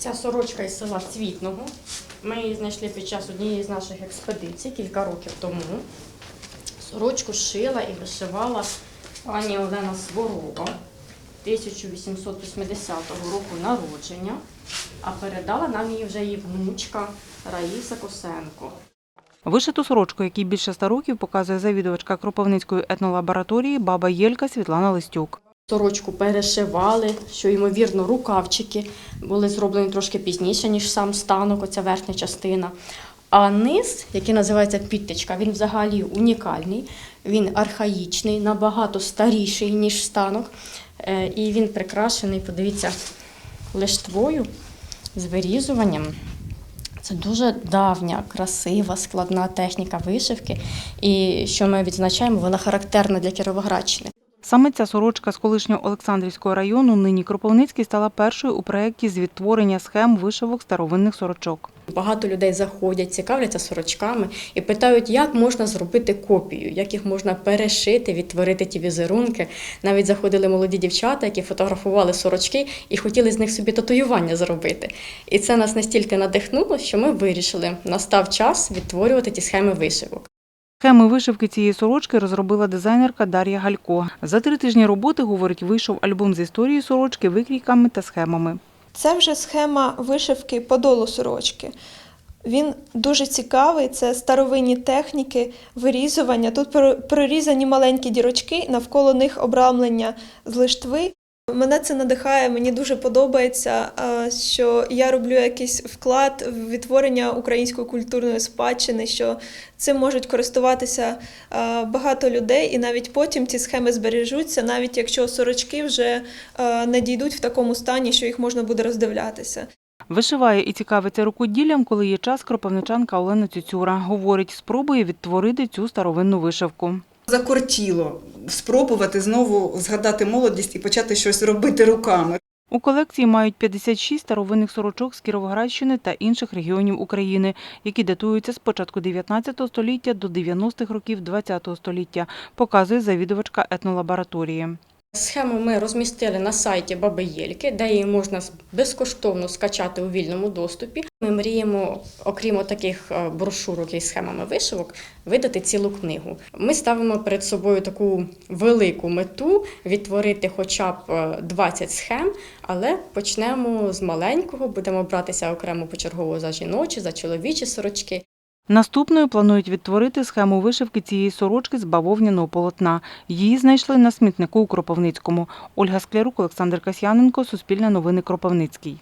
Ця сорочка із села Цвітного. Ми її знайшли під час однієї з наших експедицій кілька років тому. Сорочку шила і вишивала пані Олена Сворова 1880 року народження, а передала нам її вже її внучка Раїса Косенко. Вишиту сорочку, якій більше ста років, показує завідувачка Кропивницької етнолабораторії баба Єлька Світлана Листюк. Сорочку перешивали, що ймовірно рукавчики були зроблені трошки пізніше, ніж сам станок, оця верхня частина. А низ, який називається підтичка, він взагалі унікальний, він архаїчний, набагато старіший, ніж станок. Е, І він прикрашений, подивіться, лиштвою з вирізуванням. Це дуже давня, красива, складна техніка вишивки. І що ми відзначаємо, вона характерна для Кіровоградщини. Саме ця сорочка з колишнього Олександрівського району, нині Кропивницький, стала першою у проєкті з відтворення схем вишивок старовинних сорочок. Багато людей заходять, цікавляться сорочками і питають, як можна зробити копію, як їх можна перешити, відтворити ті візерунки. Навіть заходили молоді дівчата, які фотографували сорочки і хотіли з них собі татуювання зробити. І це нас настільки надихнуло, що ми вирішили, настав час відтворювати ті схеми вишивок. Схеми вишивки цієї сорочки розробила дизайнерка Дар'я Галько. За три тижні роботи, говорить, вийшов альбом з історії сорочки, викрійками та схемами. Це вже схема вишивки подолу сорочки. Він дуже цікавий, це старовинні техніки вирізування. Тут прорізані маленькі дірочки, навколо них обрамлення з лиштви. Мене це надихає, мені дуже подобається, що я роблю якийсь вклад в відтворення української культурної спадщини, що цим можуть користуватися багато людей, і навіть потім ці схеми збережуться, навіть якщо сорочки вже не дійдуть в такому стані, що їх можна буде роздивлятися. Вишиває і цікавиться рукоділлям, коли є час кропивничанка Олена Цюцюра. Говорить, спробує відтворити цю старовинну вишивку. Закортіло спробувати знову згадати молодість і почати щось робити руками. У колекції мають 56 старовинних сорочок з Кіровоградщини та інших регіонів України, які датуються з початку 19 століття до 90-х років 20 століття, показує завідувачка етнолабораторії. Схему ми розмістили на сайті Баби Єльки, де її можна безкоштовно скачати у вільному доступі. Ми мріємо, окрім таких е, брошурок із схемами вишивок, видати цілу книгу. Ми ставимо перед собою таку велику мету відтворити хоча б е, 20 схем, але почнемо з маленького, будемо братися окремо почергово за жіночі, за чоловічі сорочки. Наступною планують відтворити схему вишивки цієї сорочки з бавовняного полотна. Її знайшли на смітнику у Кропивницькому. Ольга Склярук, Олександр Касьяненко, Суспільне новини Кропивницький.